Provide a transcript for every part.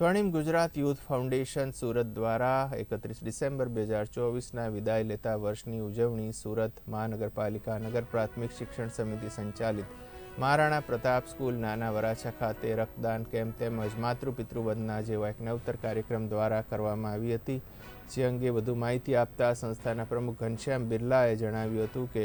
સ્વર્ણિમ Gujarat youth foundation Surat દ્વારા એકત્રીસ December બે હજાર ચોવીસના વિદાય લેતા વર્ષની ઉજવણી સુરત મહાનગરપાલિકા નગર પ્રાથમિક શિક્ષણ સમિતિ સંચાલિત મહારાણા પ્રતાપ સ્કૂલ નાના વરાછા ખાતે રક્તદાન કેમ્પ તેમજ માતૃપિતૃ વંદના જેવા એક નવતર કાર્યક્રમ દ્વારા કરવામાં આવી હતી. જે અંગે વધુ માહિતી આપતા સંસ્થાના પ્રમુખ ઘનશ્યામ બિરલાએ જણાવ્યું હતું કે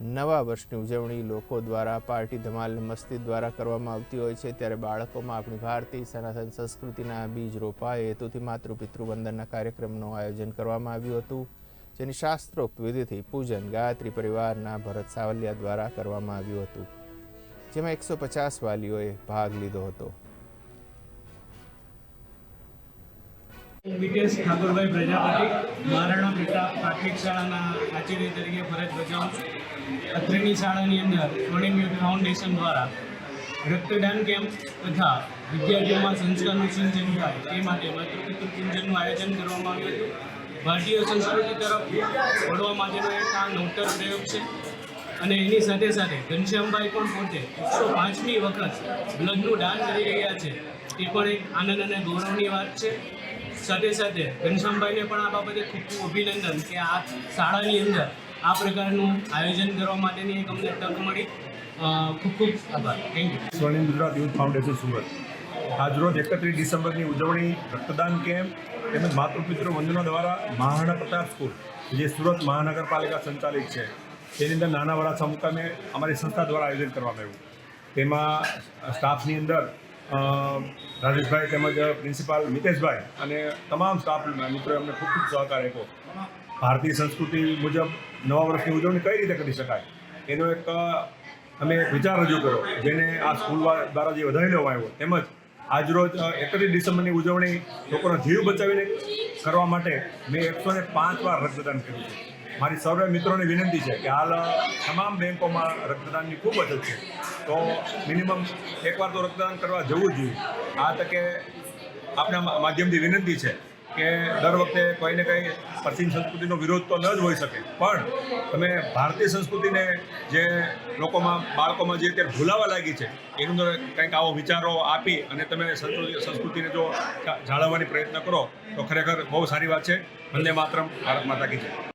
નવા વર્ષની ઉજવણી લોકો દ્વારા પાર્ટી ધમાલ મસ્તી દ્વારા કરવામાં આવતી હોય છે. ત્યારે બાળકોમાં આપણી ભારતીય સનાતન સંસ્કૃતિના બીજ રોપાય હેતુથી માતૃપિતૃવંદનના કાર્યક્રમનું આયોજન કરવામાં આવ્યું હતું, જેની શાસ્ત્રોક્ત વિધિથી પૂજન ગાયત્રી પરિવારના ભરત સાવલિયા દ્વારા કરવામાં આવ્યું હતું, જેમાં એકસો પચાસ વાલીઓએ ભાગ લીધો હતો. વિટેશ ઠાકોરભાઈ પ્રજાપતિ મહારાણા પ્રતાપ પ્રાથમિક શાળાના આચાર્ય તરીકે ફરજ બજાવું છું. અત્રેની શાળાની અંદર સ્વર્ણિમ યુથ ફાઉન્ડેશન દ્વારા રક્તદાન કેમ્પ તથા વિદ્યાર્થીઓમાં સંસ્કારનું સિંચન થાય તે માટે માતૃપિતૃ આયોજન કરવામાં આવ્યું હતું. ભારતીય સંસ્કૃતિ તરફ વળવા માટેનો એક આ નવતર પ્રયોગ છે. અને એની સાથે સાથે ઘનશ્યામભાઈ પણ પોતે એકસો પાંચમી વખત બ્લડનું દાન કરી રહ્યા છે. એ પણ એક આનંદ અને ગૌરવની વાત છે. સાથે સાથે ઘનશ્યામભાઈને પણ આ બાબતે ખૂબ ખૂબ અભિનંદન કે આ શાળાની અંદર આ પ્રકારનું આયોજન કરવા માટેની એક અમને તક મળી. ખૂબ ખૂબ આભાર. Thank you Swarnim Gujarat youth foundation Surat. આજરોજ એકત્રીસ ડિસેમ્બરની ઉજવણી રક્તદાન કેમ્પ તેમજ માતૃપિતૃ વંદના દ્વારા મહારાણા પ્રતાપ સ્કૂલ, જે સુરત મહાનગરપાલિકા સંચાલિત છે. તેની અંદર નાના વરાછા મુકામે અમારી સંસ્થા દ્વારા આયોજન કરવામાં આવ્યું. તેમાં સ્ટાફની અંદર રાજેશભાઈ તેમજ પ્રિન્સિપાલ મિતેશભાઈ અને તમામ સ્ટાફ મિત્રો અમને ખૂબ ખૂબ સહકાર આપ્યો. ભારતીય સંસ્કૃતિ મુજબ નવા વર્ષની ઉજવણી કઈ રીતે કરી શકાય? એનો એક અમે વિચાર રજૂ કર્યો, જેને આ સ્કૂલ દ્વારા જે વધારી લેવામાં આવ્યો, તેમજ આજરોજ એકત્રીસ ડિસેમ્બરની ઉજવણી લોકોનો જીવ બચાવીને કરવા માટે મેં એકસો ને પાંચ વાર રક્તદાન કર્યું છે. મારી સર્વે મિત્રોને વિનંતી છે કે હાલ તમામ બેંકોમાં રક્તદાનની ખૂબ અછત છે. તો મિનિમમ એકવાર તો રક્તદાન કરવા જવું જ જોઈએ. આ તકે આપના માધ્યમથી વિનંતી છે કે દર વખતે કોઈને કંઈ પશ્ચિમ સંસ્કૃતિનો વિરોધ તો ન જ હોઈ શકે. પણ તમે ભારતીય સંસ્કૃતિને જે લોકોમાં, બાળકોમાં જે અત્યારે ભૂલાવા લાગી છે, એનું અંદર કંઈક આવો વિચારો આપી અને તમે સંસ્કૃતિ સંસ્કૃતિને જો જાળવવાની પ્રયત્ન કરો, તો ખરેખર બહુ સારી વાત છે. વંદે માત્ર ભારત માતા કી જય.